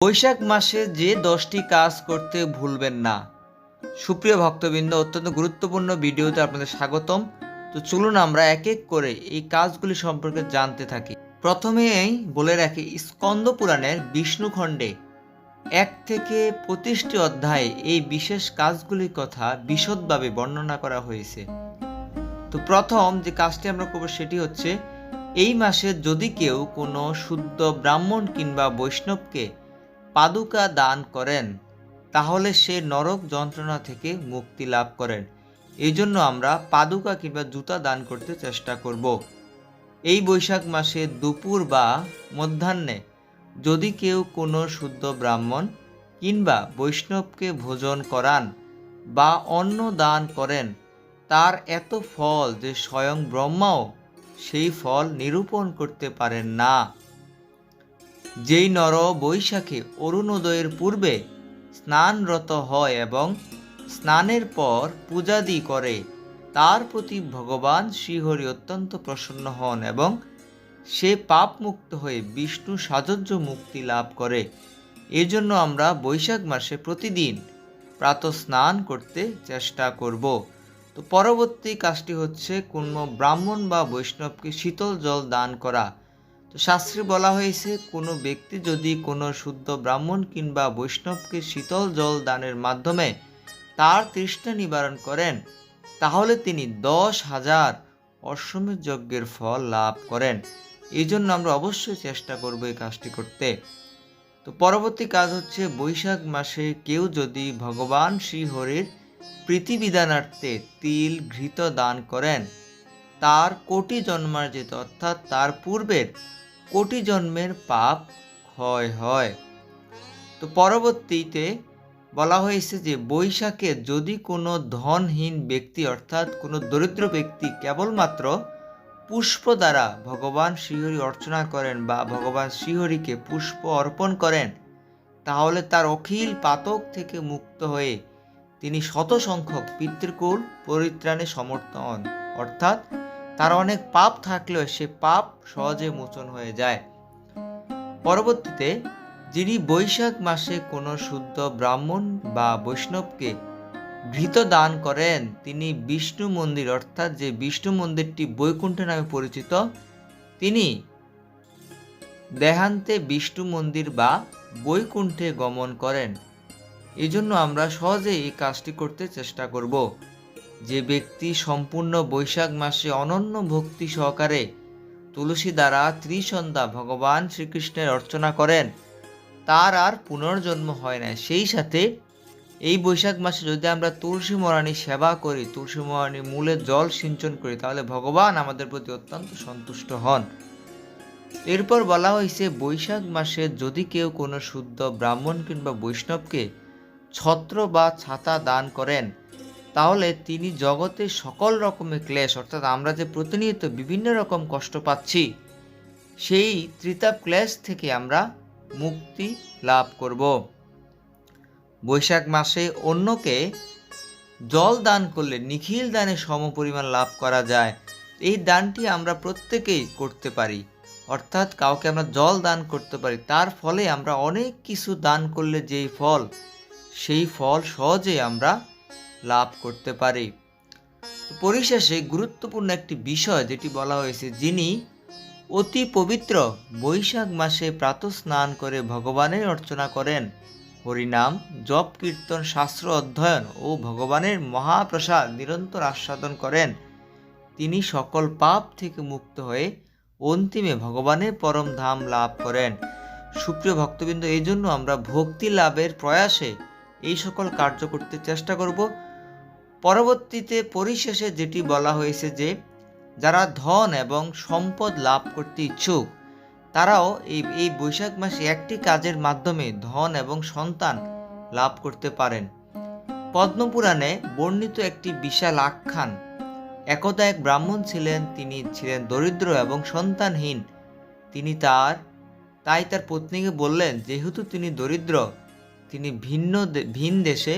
বৈশাখ মাসে যে দশটি কাজ করতে ভুলবেন না। সুপ্রিয় ভক্তবৃন্দ, অত্যন্ত গুরুত্বপূর্ণ ভিডিওতে আপনাদের স্বাগতম। তো চলুন আমরা এক এক করে এই কাজগুলি সম্পর্কে জানতে থাকি। প্রথমেই বলে রাখি, স্কন্দ পুরাণের বিষ্ণুখণ্ডে এক থেকে পঁচিশটি অধ্যায়ে এই বিশেষ কাজগুলির কথা বিশদভাবে বর্ণনা করা হয়েছে। তো প্রথম যে কাজটি আমরা করব সেটি হচ্ছে, এই মাসে যদি কেউ কোনো শুদ্ধ ব্রাহ্মণ কিংবা বৈষ্ণবকে পাদুকা দান করেন, তাহলে সে নরক যন্ত্রণা থেকে মুক্তি লাভ করেন। এই জন্য আমরা পাদুকা কিংবা জুতা দান করতে চেষ্টা করব। এই বৈশাখ মাসে দুপুর বা মধ্যাহ্নে যদি কেউ কোনো শুদ্ধ ব্রাহ্মণ কিংবা বৈষ্ণবকে ভোজন করান বা অন্ন দান করেন, তার এত ফল যে স্বয়ং ব্রহ্মাও সেই ফল নিরূপণ করতে পারেন না। যেই নর বৈশাখে অরুণোদয়ের পূর্বে স্নানরত হয় এবং স্নানের পর পূজাদি করে, তার প্রতি ভগবান শ্রীহরি অত্যন্ত প্রসন্ন হন এবং সে পাপ মুক্ত হয়ে বিষ্ণু সাজজ্য মুক্তি লাভ করে। এজন্য আমরা বৈশাখ মাসে প্রতিদিন প্রাত স্নান করতে চেষ্টা করব। তো পরবর্তী কাজটি হচ্ছে কোনো ব্রাহ্মণ বা বৈষ্ণবকে শীতল জল দান করা। তো শাস্ত্রে বলা হয়েছে, কোনো ব্যক্তি যদি কোনো শুদ্ধ ব্রাহ্মণ কিংবা বৈষ্ণবকে শীতল জল দানের মাধ্যমে তার তৃষ্ণা নিবারণ করেন, তাহলে তিনি দশ হাজার অশ্বমেধ যজ্ঞের ফল লাভ করেন। এই জন্য আমরা অবশ্যই চেষ্টা করব এই কাজটি করতে। তো পরবর্তী কাজ হচ্ছে, বৈশাখ মাসে কেউ যদি ভগবান শ্রীহরির প্রীতিবিধানার্থে তিল ঘৃত দান করেন তার কোটি জন্মার্জিত অর্থাৎ তার পূর্বের কোটি জন্মের পাপ ক্ষয় হয়। তো পরবর্তীতে বলা হয়েছে যে বৈশাখে যদি কোনো ধনহীন ব্যক্তি, অর্থাৎ কোনো দরিদ্র ব্যক্তি কেবলমাত্র পুষ্প দ্বারা ভগবান শ্রীহরি অর্চনা করেন বা ভগবান শ্রীহরিকে পুষ্প অর্পণ করেন, তাহলে তার অখিল পাতক থেকে মুক্ত হয়ে তিনি শত সংখ্যক পিতৃকুল পরিত্রাণে সমর্থন অর্থাৎ তার অনেক পাপ থাকলেও সে পাপ সহজে মোচন হয়ে যায়। পরবর্তীতে, যিনি বৈশাখ মাসে কোনো শুদ্ধ ব্রাহ্মণ বা বৈষ্ণবকে ঘৃত দান করেন, তিনি বিষ্ণু মন্দির, অর্থাৎ যে বিষ্ণু মন্দিরটি বৈকুণ্ঠ নামে পরিচিত, তিনি দেহান্তে বিষ্ণু মন্দির বা বৈকুণ্ঠে গমন করেন। এই জন্য আমরা সহজে এই কাজটি করতে চেষ্টা করব। যে ব্যক্তি সম্পূর্ণ বৈশাখ মাসে অনন্য ভক্তি সহকারে তুলসী দ্বারা ত্রিসন্ধ্যা ভগবান শ্রীকৃষ্ণের অর্চনা করেন, তার আর পুনর্জন্ম হয় না সেই সাথে এই বৈশাখ মাসে যদি আমরা তুলসী মরানি সেবা করি, তুলসী মরানি মূলে জল সিঞ্চন করি, তাহলে ভগবান আমাদের প্রতি অত্যন্ত সন্তুষ্ট হন। এরপর বলা হয়েছে, বৈশাখ মাসে যদি কেউ কোনো শুদ্ধ ব্রাহ্মণ কিংবা বৈষ্ণবকে ছত্র বা ছাতা দান করেন তাহলে তিনি জগতে সকল রকমের ক্লেশ, অর্থাৎ আমরা যে প্রতিনিয়ত বিভিন্ন রকম কষ্ট পাচ্ছি, সেই ত্রিতাপ ক্লেশ থেকে আমরা মুক্তি লাভ করব। বৈশাখ মাসে অন্যকে জল দান করলে নিখিল দানে সমপরিমাণ লাভ করা যায়। এই দানটি আমরা প্রত্যেকেই করতে পারি। অর্থাৎ কাউকে আমরা জল দান করতে পারি, তার ফলে আমরা অনেক কিছু দান করলে যেই ফল, সেই ফল সহজে আমরা লাভ করতে পারি। পরিশেষে গুরুত্বপূর্ণ একটি বিষয় যেটি বলা হয়েছে, যিনি অতি পবিত্র বৈশাখ মাসে প্রাতঃ স্নান করে ভগবানের অর্চনা করেন। হরিনাম জপ, কীর্তন, শাস্ত্র অধ্যয়ন ও ভগবানের মহাপ্রসাদ নিরন্তর আস্বাদন করেন। তিনি সকল পাপ থেকে মুক্ত হয়ে অন্তিমে ভগবানের পরম ধাম লাভ করেন। সুপ্রিয় ভক্তবৃন্দ, এই জন্য আমরা ভক্তি লাভের প্রয়াসে এই সকল কার্য করতে চেষ্টা করব। পরবর্তীতে পরিশেষে যেটি বলা হয়েছে যে, যারা ধন এবং সম্পদ লাভ করতে ইচ্ছুক, তারাও এই এই বৈশাখ মাসে একটি কাজের মাধ্যমে ধন এবং সন্তান লাভ করতে পারেন। পদ্মপুরাণে বর্ণিত একটি বিশাল আখ্যান, একদা এক ব্রাহ্মণ ছিলেন, তিনি ছিলেন দরিদ্র এবং সন্তানহীন। তিনি তার, তাই তার পত্নীকে বললেন, যেহেতু তিনি দরিদ্র, তিনি ভিন্ন ভিন দেশে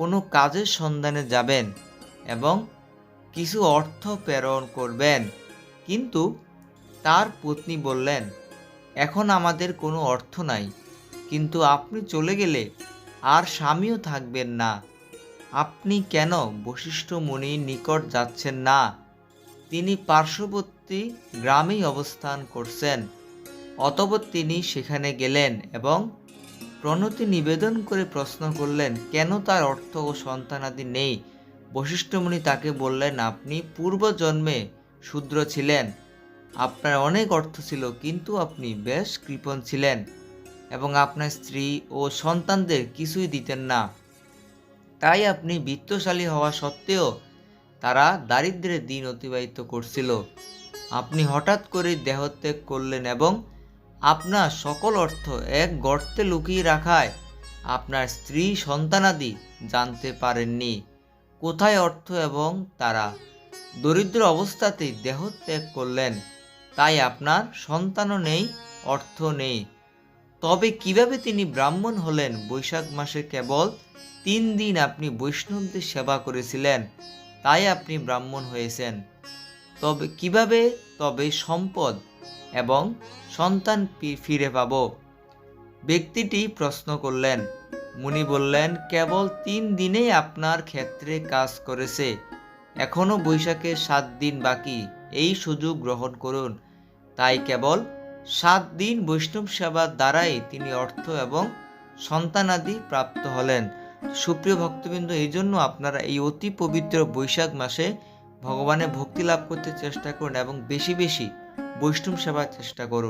কোনো কাজের সন্ধানে যাবেন এবং কিছু অর্থ প্রেরণ করবেন। কিন্তু তার পত্নী বললেন, এখন আমাদের কোনো অর্থ নাই, কিন্তু আপনি চলে গেলে আর স্বামীও থাকবেন না। আপনি কেন বশিষ্ঠ মুনির নিকট যাচ্ছেন না? তিনি পার্শ্ববর্তী গ্রামেই অবস্থান করছেন। অতপর তিনি সেখানে গেলেন এবং প্রণতি নিবেদন করে প্রশ্ন করলেন, কেন তার অর্থ ও সন্তানাদি নেই? বশিষ্ঠমুনি তাকে বললেন, আপনি পূর্বজন্মে শূদ্র ছিলেন। আপনার অনেক অর্থ ছিল, কিন্তু আপনি বেশ কৃপণ ছিলেন এবং আপনার স্ত্রী ও সন্তানদের কিছুই দিতেন না। তাই আপনি বিত্তশালী হওয়া সত্ত্বেও তারা দারিদ্র্যের দিন অতিবাহিত করছিল। আপনি হঠাৎ করে দেহত্যাগ করলেন এবং আপনার সকল অর্থ এক গর্তে লুকিয়ে রাখায় আপনার স্ত্রী সন্তানাদি জানতে পারেননি। কোথায় অর্থ এবং তারা দরিদ্র অবস্থাতেই দেহত্যাগ করলেন? তাই আপনার সন্তানও নেই অর্থ নেই। তবে কীভাবে তিনি ব্রাহ্মণ হলেন? বৈশাখ মাসে কেবল তিন দিন আপনি বৈষ্ণবদের সেবা করেছিলেন, তাই আপনি ব্রাহ্মণ হয়েছেন। তবে কীভাবে? তবে সম্পদ এবং সন্তান ফিরে পাব। ব্যক্তিটি প্রশ্ন করলেন, মুনি বললেন, কেবল তিন দিনেই আপনার ক্ষেত্রে কাজ করেছে। এখনও বৈশাখের সাত দিন বাকি, এই সুযোগ গ্রহণ করুন। তাই কেবল সাত দিন বৈষ্ণব সেবার দ্বারাই তিনি অর্থ এবং সন্তানাদি প্রাপ্ত হলেন। সুপ্রিয় ভক্তবৃন্দ, এই জন্য আপনারা এই অতি পবিত্র বৈশাখ মাসে ভগবানের ভক্তি লাভ করতে চেষ্টা করুন এবং বেশি বেশি বৈষ্ণব সেবার চেষ্টা করুন